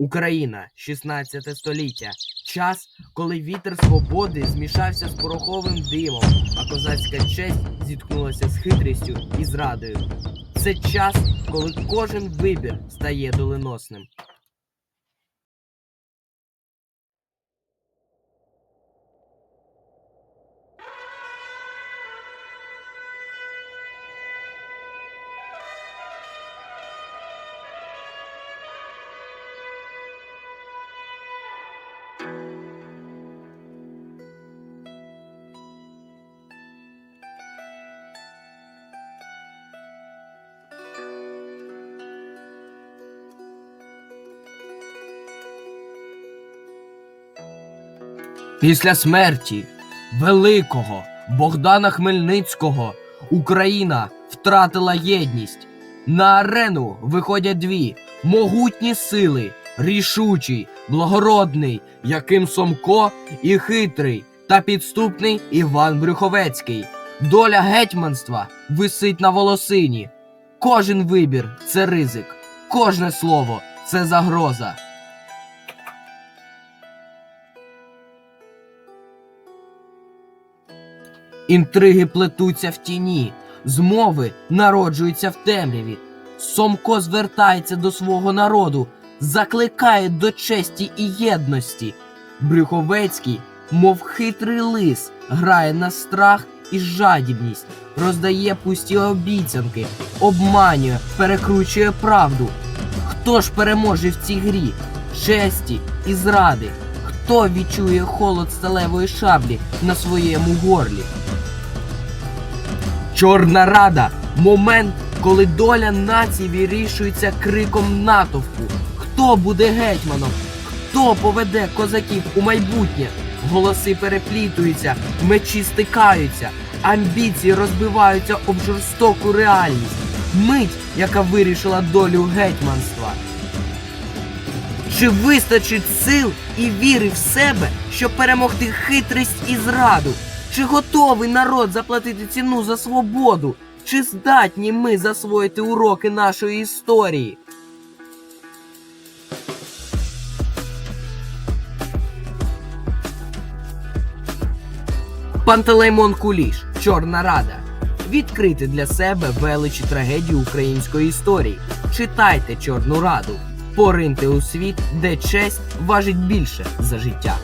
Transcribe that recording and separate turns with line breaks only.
Україна, 16 століття. Час, коли вітер свободи змішався з пороховим димом, а козацька честь зіткнулася з хитрістю і зрадою. Це час, коли кожен вибір стає доленосним. Після смерті великого Богдана Хмельницького Україна втратила єдність. На арену виходять дві могутні сили, рішучий, благородний, яким Сомко і хитрий та підступний Іван Брюховецький. Доля гетьманства висить на волосині. Кожен вибір це ризик, кожне слово це загроза. Інтриги плетуться в тіні, змови народжуються в темряві. Сомко звертається до свого народу, закликає до честі і єдності. Брюховецький, мов хитрий лис, грає на страх і жадібність, роздає пусті обіцянки, обманює, перекручує правду. Хто ж переможе в цій грі? Честі і зради? Хто відчує холод сталевої шаблі на своєму горлі? Чорна рада момент, коли доля нації вирішується криком натовпу. Хто буде гетьманом? Хто поведе козаків у майбутнє? Голоси переплітуються, мечі стикаються, амбіції розбиваються об жорстоку реальність. Мить, яка вирішила долю гетьманства. Чи вистачить сил і віри в себе, щоб перемогти хитрість і зраду? Чи готовий народ заплатити ціну за свободу? Чи здатні ми засвоїти уроки нашої історії? Пантелеймон Куліш, Чорна Рада. Відкрити для себе величі трагедії української історії. Читайте Чорну Раду. Пориньте у світ, де честь важить більше за життя.